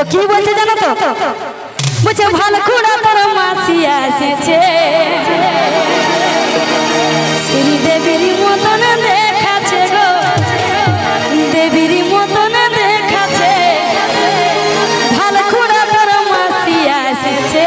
তো কি বলছে জানো তো? বলছে, ভালো খুঁড়া তোর মাসি আসেছে দেবীর মতন দেখাচ্ছে গো। দেবীর মতন দেখাচ্ছে। ভালো খুঁড়া তোর মাসি আসেছে